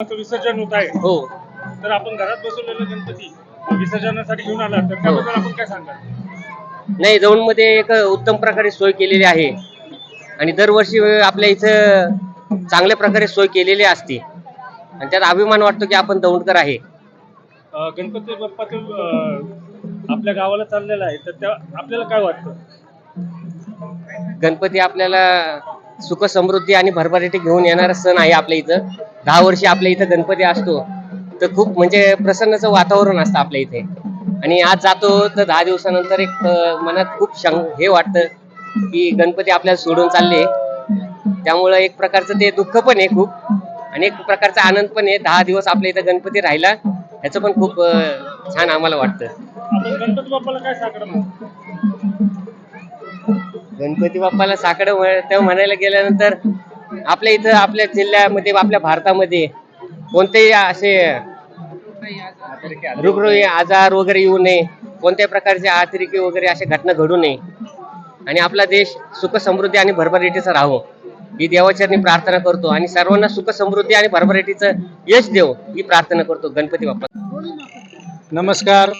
विसर्जन होत आहे. हो. तर आपण घरात बसवलेला गणपती विसर्जनासाठी घेऊन आला तर त्याबद्दल आपण काय सांगाल? नाही दौंडमध्ये एक उत्तम प्रकारे सोय केलेली आहे. आणि दरवर्षी आपल्या इथं चांगल्या प्रकारे सोय केलेली असते. आणि त्यात अभिमान वाटतो की आपण दौंडकर आहे. अं, गणपती बाप्पाचं अं, आपल्या गावाला चाललेला आहे. तर त्या आपल्याला काय वाटतं? गणपती आपल्याला सुख समृद्धी आणि भरभराटी घेऊन येणारा सण आहे आपल्या इथं. दहा वर्षी आपल्या इथं गणपती असतो. तर खूप म्हणजे प्रसन्नाचं वातावरण असतं आपल्या इथे. आणि आज जातो तर दहा दिवसानंतर एक मनात खूप शं हे वाटतं की गणपती आपल्याला सोडून चालले. त्यामुळं एक प्रकारचं ते दुःख पण आहे खूप. आणि एक प्रकारचा आनंद पण आहे. दहा दिवस आपल्या इथं गणपती राहिला ह्याचं पण खूप छान आम्हाला वाटतं. गणपती बाप्पाला काय गणपती बाप्पाला साकडं तेव्हा म्हणायला गेल्यानंतर आपल्या इथं आपल्या जिल्ह्यामध्ये आपल्या भारतामध्ये कोणतेही असे रुग्रोगी आजार वगैरे येऊ नये कोणत्याही प्रकारचे अतिरेकी वगैरे अशा घटना घडू नये. आणि आपला देश सुख समृद्धी आणि भरभराटीचा राहावं. ही देवाचरणी प्रार्थना करतो आणि सर्वांना सुख समृद्धी आणि भरभराटीचं यश देव ही प्रार्थना करतो गणपती बाप्पा. नमस्कार.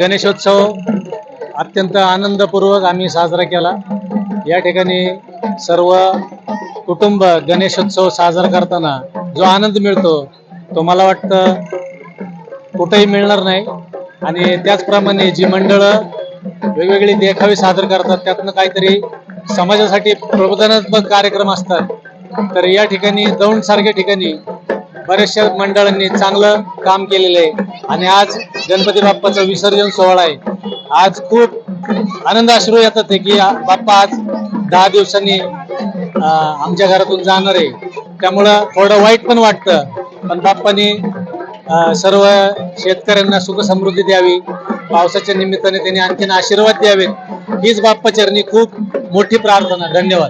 गणेशोत्सव अत्यंत आनंदपूर्वक आम्ही साजरा केला. या ठिकाणी सर्व कुटुंब गणेशोत्सव साजरा करताना जो आनंद मिळतो तो मला वाटतं कुठेही मिळणार नाही. आणि त्याचप्रमाणे जी मंडळं वेगवेगळी देखावे सादर करतात त्यातनं काहीतरी समाजासाठी प्रबोधनात्मक कार्यक्रम असतात. तर या ठिकाणी दौंडसारख्या ठिकाणी बऱ्याचशा मंडळांनी चांगलं काम केलेलं आहे. आणि आज गणपती बाप्पाचं विसर्जन सोहळा आहे. आज खूप आनंद अश्रू येतात आहे की बाप्पा आज दहा दिवसांनी आमच्या घरातून जाणार आहे. त्यामुळं थोडं वाईट पण वाटतं पण बाप्पानी सर्व शेतकऱ्यांना सुख समृद्धी द्यावी. पावसाच्या निमित्ताने त्यांनी आणखीन आशीर्वाद द्यावेत. हीच बाप्पा चरणी खूप मोठी प्रार्थना. धन्यवाद.